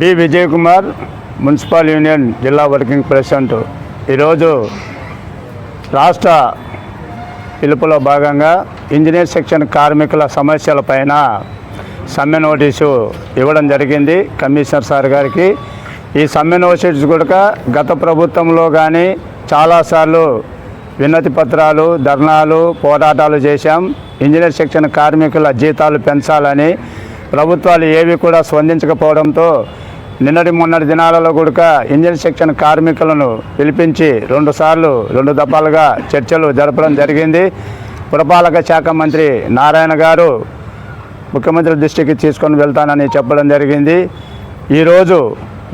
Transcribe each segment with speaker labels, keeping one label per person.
Speaker 1: B Vijay Kumar municipal union జిల్లా working president. ఈరోజు రాష్ట్ర పిలుపులో భాగంగా ఇంజనీర్ సెక్షన్ కార్మికుల సమస్యల పైన సమ్మె నోటీసు ఇవ్వడం జరిగింది కమిషనర్ సార్ గారికి. ఈ సమ్మె నోటీసు కూడా గత ప్రభుత్వంలో కానీ చాలాసార్లు వినతి పత్రాలు ధర్నాలు పోరాటాలు చేశాం. ఇంజనీర్ సెక్షన్ కార్మికుల జీతాలు పెంచాలని ప్రభుత్వాలు ఏవి కూడా స్పందించకపోవడంతో నిన్నటి మొన్నటి దినాలలో కూడా ఇంజనీర్ సెక్షన్ కార్మికులను పిలిపించి రెండుసార్లు రెండు దఫాలుగా చర్చలు జరపడం జరిగింది. పురపాలక శాఖ మంత్రి నారాయణ గారు ముఖ్యమంత్రి దృష్టికి తీసుకొని వెళ్తానని చెప్పడం జరిగింది. ఈరోజు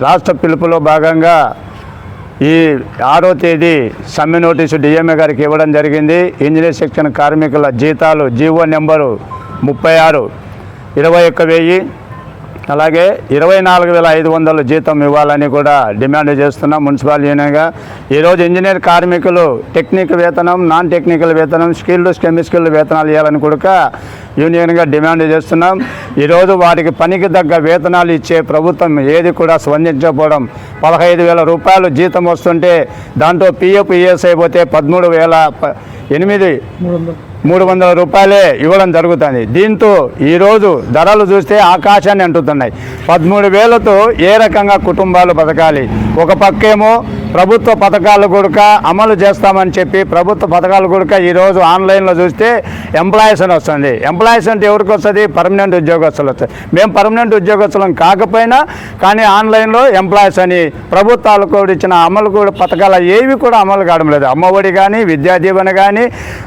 Speaker 1: రాష్ట్ర పిలుపులో భాగంగా ఈ ఆరో తేదీ సమ్మె నోటీసు డిఎంఏ గారికి ఇవ్వడం జరిగింది. ఇంజనీర్ సెక్షన్ కార్మికుల జీతాలు జీవో నెంబరు ముప్పై ఆరు ఇరవై ఒక్క వెయ్యి అలాగే ఇరవై నాలుగు వేల ఐదు వందలు జీతం ఇవ్వాలని కూడా డిమాండ్ చేస్తున్నాం మున్సిపల్ యూనియన్గా. ఈరోజు ఇంజనీర్ కార్మికులు టెక్నిక్ వేతనం నాన్ టెక్నికల్ వేతనం స్కిల్డ్ సెమీ స్కిల్డ్ వేతనాలు ఇవ్వాలని కూడా యూనియన్గా డిమాండ్ చేస్తున్నాం. ఈరోజు వారికి పనికి తగ్గ వేతనాలు ఇచ్చే ప్రభుత్వం ఏది కూడా స్పందించకపోవడం పదహైదు వేల రూపాయలు జీతం వస్తుంటే దాంట్లో పిఎఫ్ ఈఎస్ఐ పోతే పదమూడు వేల ఎనిమిది మూడు వందల రూపాయలే ఇవ్వడం జరుగుతుంది. దీంతో ఈరోజు ధరలు చూస్తే ఆకాశాన్ని అంటుతున్నాయి. పదమూడు వేలతో ఏ రకంగా కుటుంబాలు బతకాలి? ఒక పక్కేమో ప్రభుత్వ పథకాలు కూడా అమలు చేస్తామని చెప్పి ప్రభుత్వ పథకాలు కూడా ఈరోజు ఆన్లైన్లో చూస్తే ఎంప్లాయీస్ అని వస్తుంది. ఎంప్లాయీస్ అంటే ఎవరికి వస్తుంది? పర్మనెంట్ ఉద్యోగస్తులు వస్తుంది. మేము పర్మనెంట్ ఉద్యోగస్తులం కాకపోయినా కానీ ఆన్లైన్లో ఎంప్లాయీస్ అని ప్రభుత్వాలు కూడా ఇచ్చిన అమలు కూడా పథకాలు ఏవి కూడా అమలు కావడం లేదు. అమ్మఒడి కానీ విద్యా దీవెన కానీ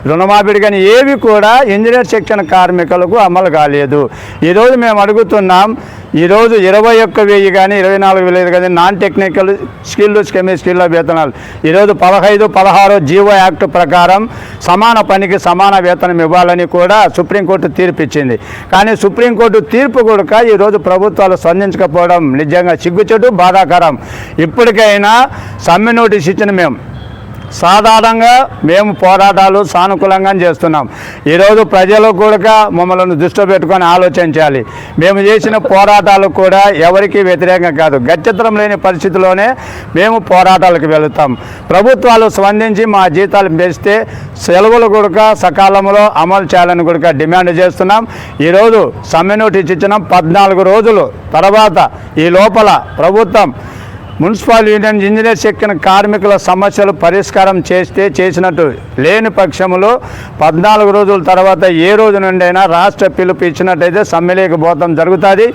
Speaker 1: రుణమాఫీ కానీ ఏవి కూడా ఇంజనీర్ శిక్షణ కార్మికులకు అమలు కాలేదు. ఈరోజు మేము అడుగుతున్నాం ఈరోజు ఇరవై ఒక్క వెయ్యి కానీ ఇరవై నాలుగు వేలు కానీ నాన్ టెక్నికల్ స్కిల్ స్కెమీ వేతనాలు. ఈరోజు పదహైదు పదహారు జీవో యాక్ట్ ప్రకారం సమాన పనికి సమాన వేతనం ఇవ్వాలని కూడా సుప్రీంకోర్టు తీర్పు ఇచ్చింది కానీ సుప్రీంకోర్టు తీర్పు కూడా ఈరోజు ప్రభుత్వాలు స్పందించకపోవడం నిజంగా సిగ్గుచెడు బాధాకరం. ఇప్పటికైనా సమ్మె నోటీస్ ఇచ్చిన మేము సాధారణంగా మేము పోరాటాలు సానుకూలంగా చేస్తున్నాం. ఈరోజు ప్రజలు కూడా మమ్మల్ని దృష్టిలో పెట్టుకొని ఆలోచించాలి. మేము చేసిన పోరాటాలు కూడా ఎవరికీ వ్యతిరేకంగా కాదు. గచ్చిత్రం లేని పరిస్థితిలోనే మేము పోరాటాలకు వెళుతాం. ప్రభుత్వాలు స్పందించి మా జీతాలు పెంచితే సెలవులు కూడా సకాలంలో అమలు చేయాలని కూడా డిమాండ్ చేస్తున్నాం. ఈరోజు సమ్మె నోటీస్ ఇచ్చినాం. పద్నాలుగు రోజులు తర్వాత ఈ లోపల ప్రభుత్వం మున్సిపల్ యూనియన్ ఇంజనీర్ ఎక్కిన కార్మికుల సమస్యలు పరిష్కారం చేస్తే చేసినట్టు లేని పక్షంలో పద్నాలుగు రోజుల తర్వాత ఏ రోజు నుండైనా రాష్ట్ర పిలుపు ఇచ్చినట్టయితే సమ్మెలోకి పోతాం జరుగుతుంది.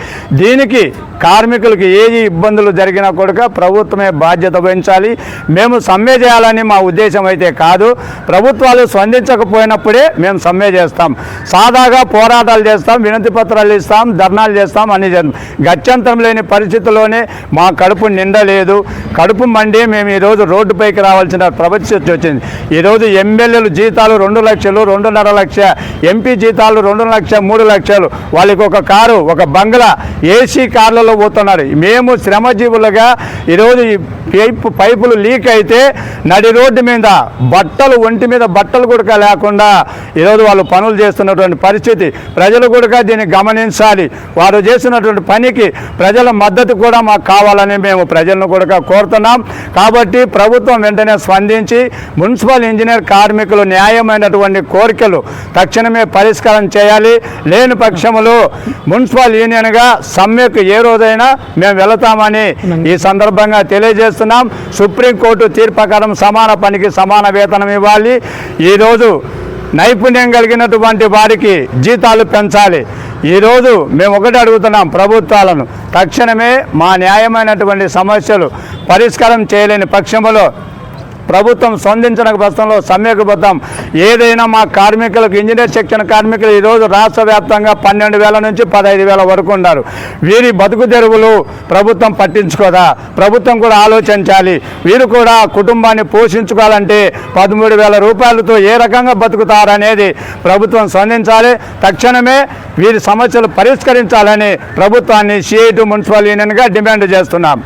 Speaker 1: దీనికి కార్మికులకు ఏ ఇబ్బందులు జరిగినా కూడా ప్రభుత్వమే బాధ్యత వహించాలి. మేము సమ్మె చేయాలని మా ఉద్దేశం అయితే కాదు. ప్రభుత్వాలు స్పందించకపోయినప్పుడే మేము సమ్మె చేస్తాం. సాదాగా పోరాటాలు చేస్తాం వినతి పత్రాలు ఇస్తాం ధర్నాలు చేస్తాం అన్ని చేస్తాం. గత్యంతరం లేని పరిస్థితుల్లోనే మా కడుపు నిండలేదు. లేదు. కడుపు మండి మేము ఈరోజు రోడ్డుపైకి రావాల్సిన పరిస్థితి వచ్చింది. ఈరోజు ఎమ్మెల్యేలు జీతాలు రెండు లక్షలు రెండున్నర లక్ష ఎంపీ జీతాలు రెండు లక్ష మూడు లక్షలు. వాళ్ళకి ఒక కారు ఒక బంగ్లా ఏసీ కార్లలో పోతున్నారు. మేము శ్రమజీవులుగా ఈరోజు పైపు పైపులు లీక్ అయితే నడి రోడ్డు మీద బట్టలు ఒంటి మీద బట్టలు కూడా లేకుండా ఈరోజు వాళ్ళు పనులు చేస్తున్నటువంటి పరిస్థితి. ప్రజలు కూడా దీన్ని గమనించాలి. వారు చేసినటువంటి పనికి ప్రజల మద్దతు కూడా మాకు కావాలని మేము ప్రజలను కూడా కోరుతున్నాం. కాబట్టి ప్రభుత్వం వెంటనే స్పందించి మున్సిపల్ ఇంజనీర్ కార్మికులు న్యాయమైనటువంటి కోరికలు తక్షణమే పరిష్కారం చేయాలి. లేని పక్షములో మున్సిపల్ యూనియన్గా సమ్మెకు ఏ రోజైనా మేము వెళతామని ఈ సందర్భంగా తెలియజేస్తున్నాం సుప్రీంకోర్టు తీర్పు ప్రకారం సమాన పనికి సమాన వేతనం ఇవ్వాలి. ఈరోజు నైపుణ్యం కలిగినటువంటి వారికి జీతాలు పెంచాలి. ఈరోజు మేము ఒకటి అడుగుతున్నాం ప్రభుత్వాలను. తక్షణమే మా న్యాయమైనటువంటి సమస్యలు పరిష్కారం చేయలేని పక్షంలో ప్రభుత్వం స్పందించిన ప్రస్తుతంలో సమ్మెకు ఏదైనా మా కార్మికులకు ఇంజనీర్ శిక్షణ కార్మికులు ఈరోజు రాష్ట్ర వ్యాప్తంగా పన్నెండు వేల నుంచి పదహైదు వేల వరకు ఉన్నారు. వీరి బతుకు తెరువులు ప్రభుత్వం పట్టించుకోదా? ప్రభుత్వం కూడా ఆలోచించాలి. వీరు కూడా కుటుంబాన్ని పోషించుకోవాలంటే పదమూడు వేల రూపాయలతో ఏ రకంగా బతుకుతారనేది ప్రభుత్వం స్పందించాలి. తక్షణమే వీరి సమస్యలు పరిష్కరించాలని ప్రభుత్వాన్ని సిఐటి మున్సిపల్ యూనియన్గా డిమాండ్ చేస్తున్నాం.